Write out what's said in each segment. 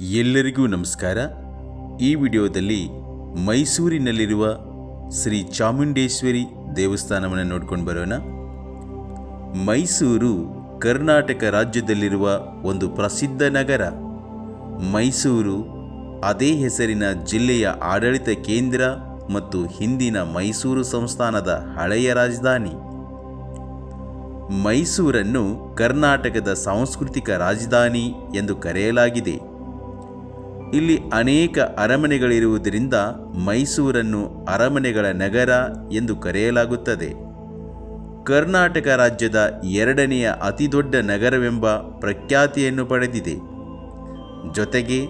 ಎಲ್ಲರಿಗೂ ನಮಸ್ಕಾರ. ಈ ವಿಡಿಯೋದಲ್ಲಿ ಮೈಸೂರಿನಲ್ಲಿರುವ ಶ್ರೀ ಚಾಮುಂಡೇಶ್ವರಿ ದೇವಸ್ಥಾನವನ್ನು ನೋಡ್ಕೊಂಡು ಬರೋಣ. ಮೈಸೂರು ಕರ್ನಾಟಕ ರಾಜ್ಯದಲ್ಲಿರುವ ಒಂದು ಪ್ರಸಿದ್ಧ ನಗರ. ಮೈಸೂರು ಅದೇ ಹೆಸರಿನ ಜಿಲ್ಲೆಯ ಆಡಳಿತ ಕೇಂದ್ರ ಮತ್ತು ಹಿಂದಿನ ಮೈಸೂರು ಸಂಸ್ಥಾನದ ಹಳೆಯ ರಾಜಧಾನಿ. ಮೈಸೂರನ್ನು ಕರ್ನಾಟಕದ ಸಾಂಸ್ಕೃತಿಕ ರಾಜಧಾನಿ ಎಂದು ಕರೆಯಲಾಗಿದೆ. ಇಲ್ಲಿ ಅನೇಕ ಅರಮನೆಗಳಿರುವುದರಿಂದ ಮೈಸೂರನ್ನು ಅರಮನೆಗಳ ನಗರ ಎಂದು ಕರೆಯಲಾಗುತ್ತದೆ. ಕರ್ನಾಟಕ ರಾಜ್ಯದ ಎರಡನೆಯ ಅತಿದೊಡ್ಡ ನಗರವೆಂಬ ಪ್ರಖ್ಯಾತಿಯನ್ನು ಪಡೆದಿದೆ. ಜೊತೆಗೆ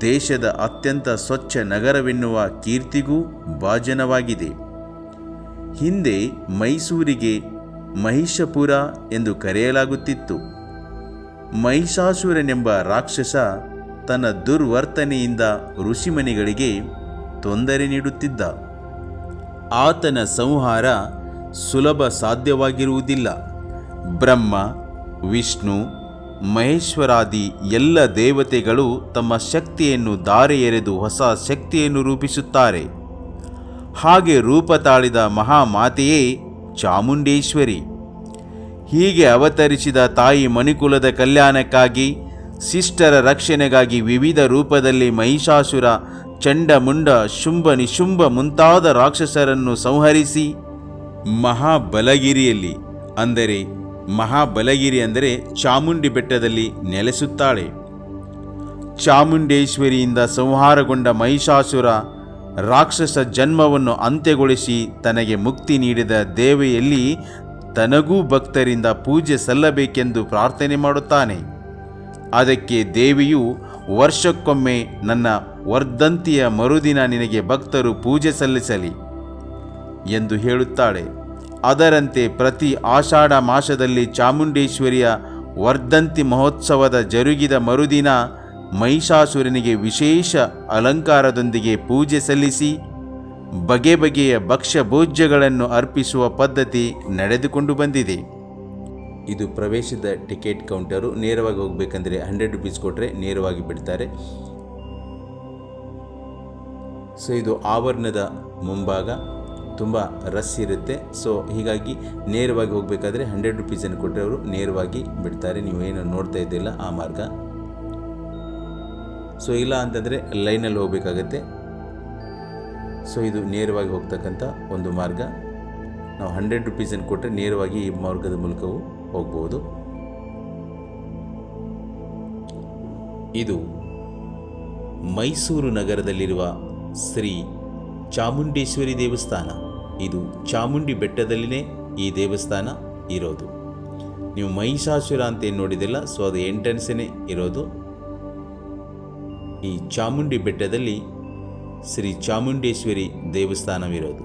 ದೇಶದ ಅತ್ಯಂತ ಸ್ವಚ್ಛ ನಗರವೆನ್ನುವ ಕೀರ್ತಿಗೂ ಭಾಜನವಾಗಿದೆ. ಹಿಂದೆ ಮೈಸೂರಿಗೆ ಮಹಿಷಪುರ ಎಂದು ಕರೆಯಲಾಗುತ್ತಿತ್ತು. ಮಹಿಷಾಸುರನೆಂಬ ರಾಕ್ಷಸ ತನ್ನ ದುರ್ವರ್ತನೆಯಿಂದ ಋಷಿಮನಿಗಳಿಗೆ ತೊಂದರೆ ನೀಡುತ್ತಿದ್ದ. ಆತನ ಸಂಹಾರ ಸುಲಭ ಸಾಧ್ಯವಾಗಿರುವುದಿಲ್ಲ. ಬ್ರಹ್ಮ, ವಿಷ್ಣು, ಮಹೇಶ್ವರಾದಿ ಎಲ್ಲ ದೇವತೆಗಳು ತಮ್ಮ ಶಕ್ತಿಯನ್ನು ದಾರೆ ಎರೆದು ಹೊಸ ಶಕ್ತಿಯನ್ನು ರೂಪಿಸುತ್ತಾರೆ. ಹಾಗೆ ರೂಪ ತಾಳಿದ ಮಹಾಮಾತೆಯೇ ಚಾಮುಂಡೇಶ್ವರಿ. ಹೀಗೆ ಅವತರಿಸಿದ ತಾಯಿ ಮಣಿಕುಲದ ಕಲ್ಯಾಣಕ್ಕಾಗಿ ಶಿಷ್ಟರ ರಕ್ಷಣೆಗಾಗಿ ವಿವಿಧ ರೂಪದಲ್ಲಿ ಮಹಿಷಾಸುರ, ಚಂಡಮುಂಡ, ಶುಂಭ ನಿಶುಂಭ ಮುಂತಾದ ರಾಕ್ಷಸರನ್ನು ಸಂಹರಿಸಿ ಮಹಾಬಲಗಿರಿಯಲ್ಲಿ, ಅಂದರೆ ಮಹಾಬಲಗಿರಿ ಅಂದರೆ ಚಾಮುಂಡಿ ಬೆಟ್ಟದಲ್ಲಿ ನೆಲೆಸುತ್ತಾಳೆ. ಚಾಮುಂಡೇಶ್ವರಿಯಿಂದ ಸಂಹಾರಗೊಂಡ ಮಹಿಷಾಸುರ ರಾಕ್ಷಸ ಜನ್ಮವನ್ನು ಅಂತ್ಯಗೊಳಿಸಿ ತನಗೆ ಮುಕ್ತಿ ನೀಡಿದ ದೇವೆಯಲ್ಲಿ ತನಗೂ ಭಕ್ತರಿಂದ ಪೂಜೆ ಸಲ್ಲಬೇಕೆಂದು ಪ್ರಾರ್ಥನೆ ಮಾಡುತ್ತಾನೆ. ಅದಕ್ಕೆ ದೇವಿಯು ವರ್ಷಕ್ಕೊಮ್ಮೆ ನನ್ನ ವರ್ಧಂತಿಯ ಮರುದಿನ ನಿನಗೆ ಭಕ್ತರು ಪೂಜೆ ಸಲ್ಲಿಸಲಿ ಎಂದು ಹೇಳುತ್ತಾಳೆ. ಅದರಂತೆ ಪ್ರತಿ ಆಷಾಢ ಮಾಸದಲ್ಲಿ ಚಾಮುಂಡೇಶ್ವರಿಯ ವರ್ಧಂತಿ ಮಹೋತ್ಸವದ ಜರುಗಿದ ಮರುದಿನ ಮಹಿಷಾಸುರನಿಗೆ ವಿಶೇಷ ಅಲಂಕಾರದೊಂದಿಗೆ ಪೂಜೆ ಸಲ್ಲಿಸಿ ಬಗೆ ಬಗೆಯ ಭಕ್ಷ್ಯ ಭೋಜ್ಯಗಳನ್ನು ಅರ್ಪಿಸುವ ಪದ್ಧತಿ ನಡೆದುಕೊಂಡು ಬಂದಿದೆ. ಇದು ಪ್ರವೇಶದ ಟಿಕೆಟ್ ಕೌಂಟರು ನೇರವಾಗಿ ಹೋಗಬೇಕಂದ್ರೆ ಹಂಡ್ರೆಡ್ ರುಪೀಸ್ ಕೊಟ್ಟರೆ ನೇರವಾಗಿ ಬಿಡ್ತಾರೆ. ಸೊ ಇದು ಆವರಣದ ಮುಂಭಾಗ. ತುಂಬ ರಸ್ ಇರುತ್ತೆ. ಸೊ ಹೀಗಾಗಿ ನೇರವಾಗಿ ಹೋಗಬೇಕಾದ್ರೆ ಹಂಡ್ರೆಡ್ ರುಪೀಸನ್ನು ಕೊಟ್ಟರೆ ಅವರು ನೇರವಾಗಿ ಬಿಡ್ತಾರೆ. ನೀವು ಏನು ನೋಡ್ತಾ ಇದ್ದಿಲ್ಲ ಆ ಮಾರ್ಗ. ಸೊ ಇಲ್ಲ ಅಂತಂದರೆ ಲೈನಲ್ಲಿ ಹೋಗಬೇಕಾಗತ್ತೆ. ಸೊ ಇದು ನೇರವಾಗಿ ಹೋಗ್ತಕ್ಕಂಥ ಒಂದು ಮಾರ್ಗ. ನಾವು ಹಂಡ್ರೆಡ್ ರುಪೀಸನ್ನು ಕೊಟ್ಟರೆ ನೇರವಾಗಿ ಈ ಮಾರ್ಗದ ಮೂಲಕವೂ ಹೋಗ್ಬೋದು. ಇದು ಮೈಸೂರು ನಗರದಲ್ಲಿರುವ ಶ್ರೀ ಚಾಮುಂಡೇಶ್ವರಿ ದೇವಸ್ಥಾನ. ಇದು ಚಾಮುಂಡಿ ಬೆಟ್ಟದಲ್ಲಿನೇ ಈ ದೇವಸ್ಥಾನ ಇರೋದು. ನೀವು ಮಹಿಷಾಸುರ ಅಂತ ಏನು ನೋಡಿದಿಲ್ಲ, ಸೊ ಅದು ಎಂಟ್ರೆನ್ಸೇ ಇರೋದು. ಈ ಚಾಮುಂಡಿ ಬೆಟ್ಟದಲ್ಲಿ ಶ್ರೀ ಚಾಮುಂಡೇಶ್ವರಿ ದೇವಸ್ಥಾನವಿರೋದು.